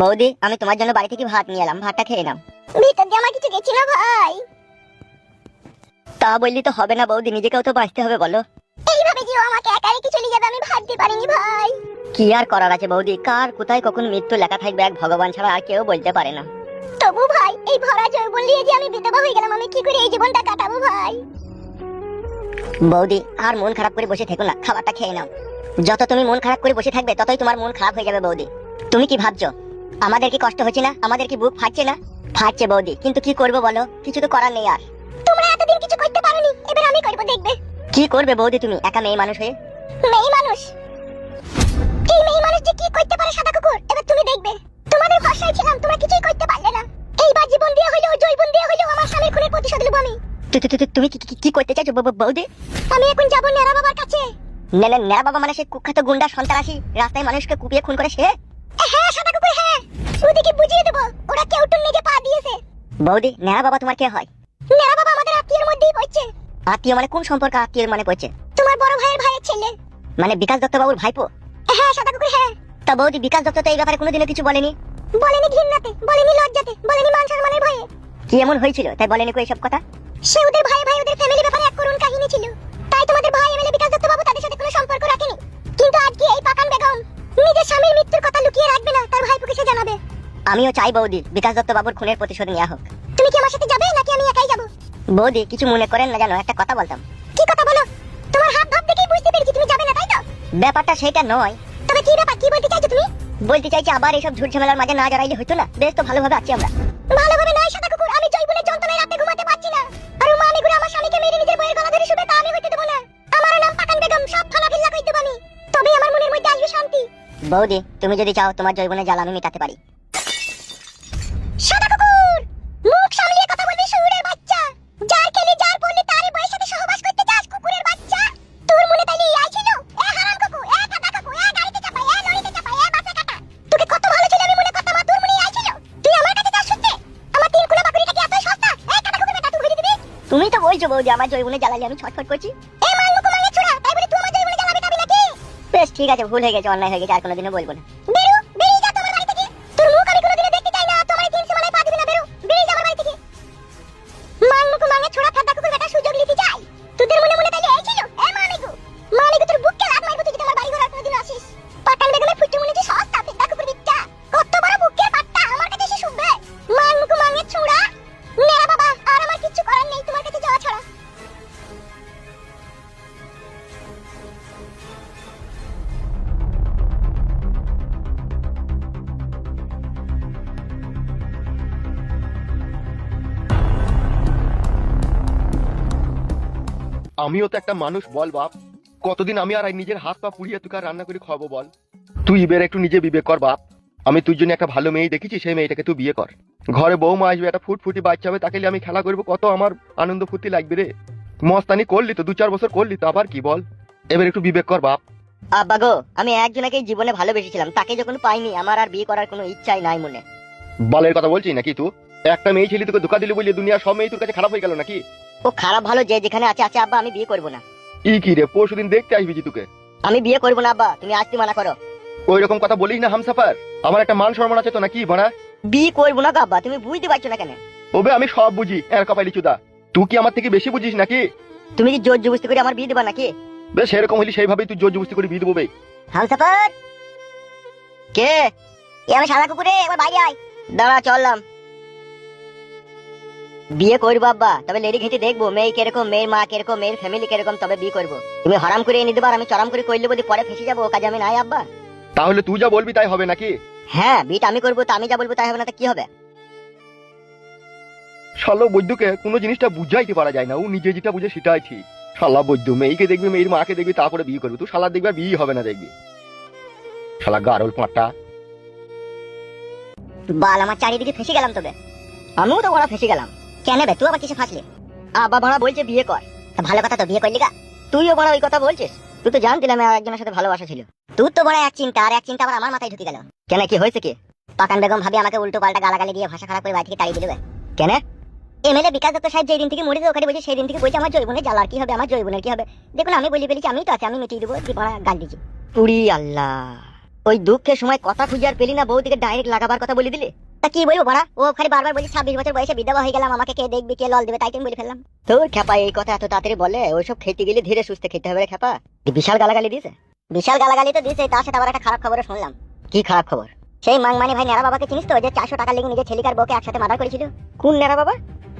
বৌদি আমি তোমার জন্য বাড়ি থেকে ভাত নিয়ে এলাম ভাতটা খেয়ে নাও। ভিতর দিয়ে আমার কিছু গেছি না ভাই। তা বললি তো হবে না বৌদি নিজেকেও তো বাঁচতে হবে বলো। এইভাবে যে ও আমাকে একা রেখে চলে যাবে আমি ভাবতে পারিনি ভাই। কি আর করার আছে বৌদি কার কোথায় কখন মৃত্যু লেখা থাকবে এক ভগবান ছাড়া আর কেউ বলতে পারে না। তবু ভাই এই ভরা জৈবন নিয়ে যে আমি বিধবা হয়ে গেলাম আমি কি করে এই জীবনটা কাটাবো ভাই? বৌদি আর মন খারাপ করে বসে থেকো না খাবারটা খেয়ে নাও। যত তুমি মন খারাপ করে বসে থাকবে ততই তোমার মন খারাপ হয়ে যাবে বৌদি। তুমি কি ভাবছ? আমাদের কি কষ্ট হচ্ছে না? আমাদের কি বুক ফাটছে না? ফাটছে বৌদি কিন্তু কি করব বলো? কিছু তো করার নেই আর। তোমরা এতদিন কিছু করতে পারোনি এবার আমি করব দেখবে। কি করবে বৌদি তুমি একা মেয়ে মানুষ হয়ে? মেয়ে মানুষ? এই মেয়ে মানুষ যে কি করতে পারে সাদা কুকুর? এবার তুমি দেখবে। তোমাদের ভরসায় ছিলাম তোমরা কিছুই করতে পারলে না। এইবার জীবন দিয়ে হইলেও জৈবন দিয়ে হইলেও আমার স্বামীর খুনের প্রতিশোধ নেব আমি। তুমি কি- কি- করতে চাইছো বৌদি? আমি এখন যাব নেড়া বাবার কাছে। নেড়া বাবা মানে সে কুখ্যাত গুন্ডা সন্ত্রাসী রাস্তায় মানুষকে কুপিয়ে খুন করে সে? সাদা কুকুর হ্যাঁ। ওদিকে বুঝিয়ে দেবো ওরা কেউ টুন নিজে পা দিয়েছে। বৌদি নেড়া বাবা তোমার কে হয়? নেড়া বাবা আমাদের আত্মীয়ের মধ্যেই পড়ছে। আত্মীয় মানে কোন সম্পর্ক আত্মীয় মানে পড়ছে? তোমার বড় ভাইয়ের ভাইয়ের ছেলে। মানে বিকাশ দত্ত বাবুর ভাইপো? হ্যাঁ সাদা কুকুর হ্যাঁ। তা বৌদি বিকাশ দত্ত তো এই ব্যাপারে কোনোদিনও কিছু বলেনি? বলেনি ঘৃণাতে বলেনি লজ্জাতে বলেনি মান সম্মানের ভয়ে। কি এমন হয়েছিল? তাই বলেনি কো এইসব কথা? সে ওদের ভাই ভাই ওদের ফ্যামিলি ব্যাপারে এক করুণ কাহিনী ছিল। তাই তোমাদের ভাই এমএলএ বিকাশ দত্ত বাবু তাদের সাথে কোনো সম্পর্ক রাখেনি। কিন্তু আজকে এই পাকান আমিও চাই বৌদি বিকাশ দত্ত বাবুর খুনের প্রতিশোধ নেওয়া হোক। তুমি কি আমার সাথে যাবে নাকি আমি একাই যাব? বৌদি কিছু মনে করেন না জানো একটা কথা বলতাম। কি কথা বলো? তোমার হাত ভাব দেখেই বুঝতে পেরেছি তুমি যাবে না তাই তো? ব্যাপারটা সেটা নয়। তবে কি ব্যাপার কি বলতে চাইছো তুমি? বলতে চাইছি আবার এইসব ঝুট ঝামেলার মাঝে না জড়াইলে হতো না? বেশ তো ভালোভাবে আছি আমরা। ভালোভাবে নয় সাদা কুকুর আমি জয়বনের যন্ত্রণায় রাতে ঘুমাতে পারছি না। আর মা আমি ঘুরে আমার স্বামীকে মেরে নিজের বইয়ের গলা ধরে শুবে তা আমি হইতে দেবো না। আমার নাম পাকান বেগম সব ফালা ফিল্লা কই দেবো আমি? তবে আমার মনের মধ্যে আসবে শান্তি। বৌদি তুমি যদি চাও তোমার জৈবনের জ্বালা আমি মেটাতে পারি। বলছো বৌদি, আমার জৈবনে জ্বালালি আমি ছটফট করছি। এ মাল লোক ছোড়া তাই বলে তুই আমার নাকি বেশ, ঠিক আছে, ভুল হয়ে গেছে, অন্যায় হয়ে গেছে, আর কোনোদিনও বলব না। আমিও তো একটা মানুষ বল বাপ। কতদিন আমি আর নিজের হাত পা পুড়িয়ে আর রান্না করে খাব বল। তুই এবার একটু নিজে বিবেক কর বাপ। আমি তুই জন্য একটা ভালো মেয়ে দেখেছি সেই মেয়েটাকে তুই বিয়ে কর। ঘরে বৌমা আসবে একটা ফুটফুটি বাচ্চা হবে তাকে আমি খেলা করব কত আমার আনন্দ ফুর্তি লাগবে রে। মস্তানি করলি তো দু চার বছর করলি তো আবার কি বল। এবার একটু বিবেক কর বাপ। আব্বা গো আমি একজনকে জীবনে ভালোবেসেছিলাম তাকে যখন পাইনি আমার আর বিয়ে করার কোনো ইচ্ছাই নাই মনে। বলের কথা বলছিস নাকি তুই? একটা মেয়ে ছেলে তোকে ধোকা দিলি বলি দুনিয়া সব মেয়ে তোর কাছে খারাপ হয়ে গেল নাকি? ও খারাপ ভালো যে যেখানে আছে আছে আব্বা আমি বিয়ে করব না। ই কি রে পরশু দিন দেখতে আসবি জি তোকে। আমি বিয়ে করব না আব্বা তুমি আসতে মানা করো। ওই রকম কথা বলিস না হামসাফার। আমার একটা মান সম্মান আছে তো নাকি বড়া বিয়ে করব না আব্বা তুমি বুঝতে পারছ না কেন? ওবে আমি সব বুঝি এর কপালি চুদা। তুই কি আমার থেকে বেশি বুঝিস নাকি? তুমি কি জোর জবস্তি করে আমার বিয়ে দেবা নাকি? বেশ সেরকম হইলে সেইভাবেই তুই জোর জবস্তি করে বিয়ে দেবো বে। হামসাফার! কে? এ আমি সাদা কুকুরে এবার বাইরে আয়। দাঁড়া চললাম। বিয়ে করব আব্বা। তবে লেডি ঘেঁটে দেখব মেয়ে কীরকম মেয়ের মা কীরকম মেয়ের ফ্যামিলি কীরকম তবে বিয়ে করব। তুমি হরাম করে এনে দেবার আমি চরম করে করলে বলি পরে ফেসে যাব কাজে আমি নাই আব্বা। তাহলে তুই যা বলবি তাই হবে নাকি? হ্যাঁ বিয়েটা আমি করব তো আমি যা বলব তাই হবে না তো কি হবে? শালো বৈদ্যকে কোনো জিনিসটা বুঝাইতে পারা যায় না ও নিজে যেটা বুঝে সেটাই ঠিক। শালা বৈদ্য মেয়েকে দেখবি মেয়ের মাকে দেখবি তারপরে বিয়ে করবি তুই শালা দেখবি বিয়ে হবে না দেখবি। শালা গারল পাঁটটা বাল আমার চারিদিকে ফেসে গেলাম তবে আমিও তো বড় ফেসে গেলাম। কেন বে? তুই আবার কিসে ফাঁসলি? আব্বা বড় বলছে বিয়ে কর। ভালো কথা তো, বিয়ে করলি গা। তুইও বড় ওই কথা বলছিস? তুই তো জানতিলাম একজনের সাথে ভালোবাসা ছিল। তুই তো বড় এক চিন্তা, আর এক চিন্তা আবার আমার মাথায় ঢুকে গেল। কেন, কি হয়েছে কি? পাকান বেগম ভাবি আমাকে উল্টো পাল্টা গালাগালি দিয়ে ভাষা খারাপ করে বাড়ি থেকে তাড়িয়ে দিলে কেন? এমএলএ বিকাশ দত্ত সাহেব যেদিন থেকে মরেছে ওখানে বলছে সেই দিন থেকে বলছে আমার জৈবনে জ্বালার কি হবে, আমার জৈবনের কি হবে? দেখুন, আমি বলি ফেলেছি, আমি তো আছি, আমি মিটিয়ে দেবো বড় গাল দিচ্ছি পুরি আল্লাহ। ওই দুঃখের সময় কথা খুঁজে আর পেলি না, বৌদিকে ডাইরেক্ট লাগাবার কথা বলে দিলে? তা কি বলব বড়া? ও খালি বারবার বলছে, ছাব্বিশ বছর বয়সে বিধবা হয়ে গেলাম, আমাকে কে দেখবি, কে লল দেবে, তাই তুমি বলে ফেললাম। তোর খেপা এই কথা এত তাড়াতাড়ি বলে, ওইসব খেতে গেলে ধীরে সুস্থে খেতে হবে খেপা বিশাল গালাগালি দিছে বিশাল গালাগালি তো দিয়েছে, তার সাথে আবার একটা খারাপ খবরও শুনলাম। কি খারাপ খবর? সেই মাংমানি ভাই নেড়া বাবাকে চিনিস তো, যে চারশো টাকা লেগে নিজের ছেলিকার বউকে একসাথে মার্ডার করেছিল? কোন নেড়া বাবা?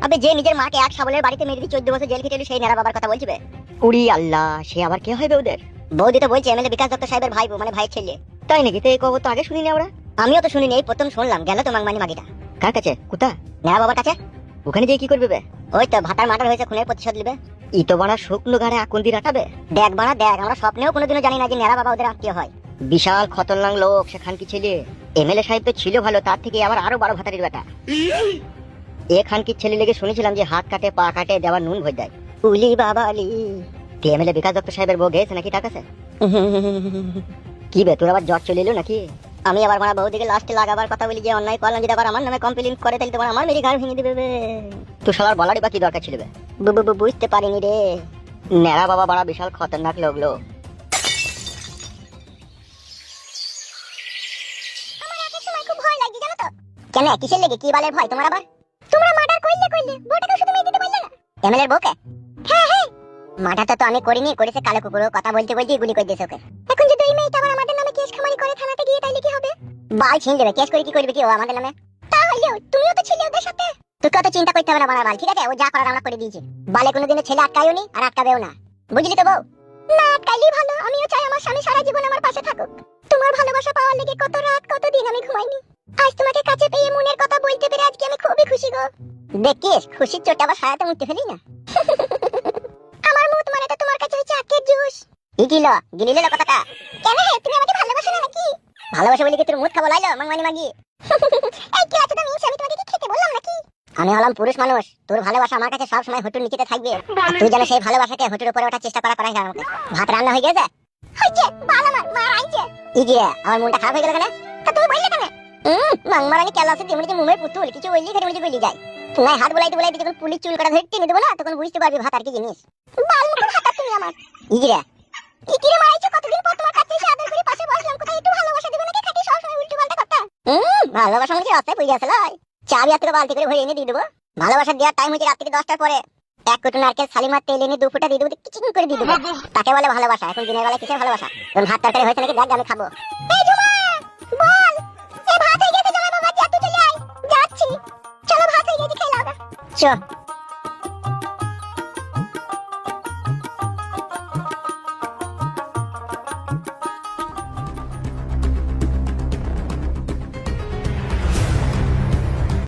আবে যে নিজের মাকে এক সাবলের বাড়িতে মেরে দিয়ে চোদ্দ বছর জেল খেটেছিল, সেই নেড়া বাবার কথা বলছিবে। উড়ি আল্লাহ, সে আবার কে হবে ওদের বৌদি তো বলছে এমএলএ বিকাশ দত্ত সাহেবের ভাই মানে ভাইয়ের ছেলে। তাই নাকি? তো এই খবর তো আগে শুনিনি আমরা। আমিও তো শুনিনি, এই প্রথম শুনলাম, গেল তো মাংমানি মাগিটা কার কাছে? কোথা নেড়া বাবার কাছে? ওখানে যেয়ে কি করবে বে? ওই তো ভাতার মাটার হয়েছে খুনের প্রতিশোধ নেবে। ই তো বাড়া শুকনো গাড়ে আকুন্দি রাখাবে? দেখ বানা দেখ, আমরা স্বপ্নেও কোনোদিনও জানি না যে নেড়া বাবা ওদের আত্মীয় হয়। বিশাল খতরনাক লোক সেখান কি ছেলে? এমএলএ সাহেব তো ছিল ভালো, তার থেকে আবার আরও বড় ভাতারির বেটা। এখান কি ছেলে লেগে শুনেছিলাম যে হাত কাটে, পা কাটে, দেওয়ার নুন ভোজ দেয়। উলি বাবা আলি এমএলএ বিকাশ দত্ত সাহেবের বউ গেছে নাকি টাকা কি বে, তোর আবার জ্বর চলে এলো নাকি? আমি আবার মারা বৌদিকে লাস্টে লাগাবার কথা বলি, যে অন্যায় করলাম যদি আবার আমার নামে কমপ্লেন করে, তাহলে তোমার আমার মেরে ঘাড় ভেঙে দিবে। তো সবার বলারই বা কি দরকার ছিল বে? বুঝতে পারিনি রে। নেড়া বাবা বড়া বিশাল খতরনাক লোক লোক। আমার এক সময় খুব ভয় লাগে জানো তো? কেন, কিসের লেগে? কি বালের ভয়? তোমার আবার? তোমরা মার্ডার করলে করলে, বউটাকে শুধু মেয়ে দিতে পারলে না? এমএলএর বউকে? হ্যাঁ হ্যাঁ। মার্ডারটা তো আমি করিনি, করেছে কালো কুকুরও। কথা বলতে বলতে গুলি করে দিয়েছে ওকে। করে থানাতে গিয়ে তাইলে কি হবে? বাল ছিন দেবে, কেস করে কি করবে কি? ও আমাদের নামে। তাহলেও তুমিও তো ছিলে ওদের সাথে। তোকে অত চিন্তা করতে হবে না বাল ঠিক আছে? ও যা করার আমরা করে দিয়েছি। বালে কোনোদিনও ছেলে আটকায়ও নি আর আটকাবেও না। বুঝলি তো বউ? না আটকাইলেই ভালো, আমিও চাই আমার স্বামী সারা জীবন আমার পাশে থাকুক। তোমার ভালোবাসা পাওয়ার লেগে কত রাত, কত দিন আমি ঘুমাইনি। আজ তোমাকে কাছে পেয়ে মনের কথা বলতে পেরে আজকে আমি খুবই খুশি গো। দেখিস খুশির চোট আবার সারাতে মুখতে ফেলি না। আমার মুখ মানে তো তোমার কাছে হচ্ছে আখের জুস। ই গিল গিলিলে কথাটা কেন হে তুমি আমাকে ভালোবাসো না নাকি? ভালোবাসো বলে কি তোর মুখ খাব? লাইলো মাংমানি মাগি। এই কি আছে তুমি? আমি তোমাকে কি খেতে বললাম নাকি? আমি হলাম পুরুষ মানুষ। তোর ভালোবাসা আমার কাছে সবসময় হটুর নিচেতে থাকবে। তুই যেন সেই ভালোবাসাকে হটুর উপরে ওঠার চেষ্টা করা করাই না আমাকে। ভাত রান্না হয়ে গেছে? হয়েছে বাল আমার মা আইছে ই আমার মনটা খারাপ হয়ে গেল কেন? তা তুমি বললে কেন? হুম মাংমারানি কেলা আছে যে মুমের পুতুল কিছু বললি খেতে বলছি বলি যায় নাই হাত বলাইতে বলাইতে যখন পুলিশ চুল কাটা ধরে টেনে দেবো না তখন বুঝতে পারবি ভাত আর কি জিনিস। বাল মুখে ভাত তুমি আমার। ইগিরা ইগিরে মারাইছো কতদিন পর তোমার কাছে এসে আদর করে পাশে বসলাম? কোথায় একটু ভালোবাসা দিবে নাকি? খাটি সবসময় উল্টো পাল্টা কথা। হুম ভালোবাসা মানে রাস্তায় পড়ে গেছে লাই চাবি হাত থেকে বালতি করে ভরে এনে দিয়ে দেবো। ভালোবাসা দেওয়ার টাইম হচ্ছে রাত্রি দশটার পরে। এক কোটো নারকেল সালিমার তেল এনে দু ফুটা দিয়ে দেবো কিচিং করে দিয়ে দেবো। তাকে বলে ভালোবাসা এখন দিনের বেলা কিসের ভালোবাসা? এখন ভাত তরকারি হয়েছে নাকি? দেখ আমি খাব। এই ঝুমা বল এই ভাত হয়ে গেছে জমা বাবা যা তুই চলে আয়। যাচ্ছি। চলো ভাত হয়ে গেছে খেয়ে নাও চ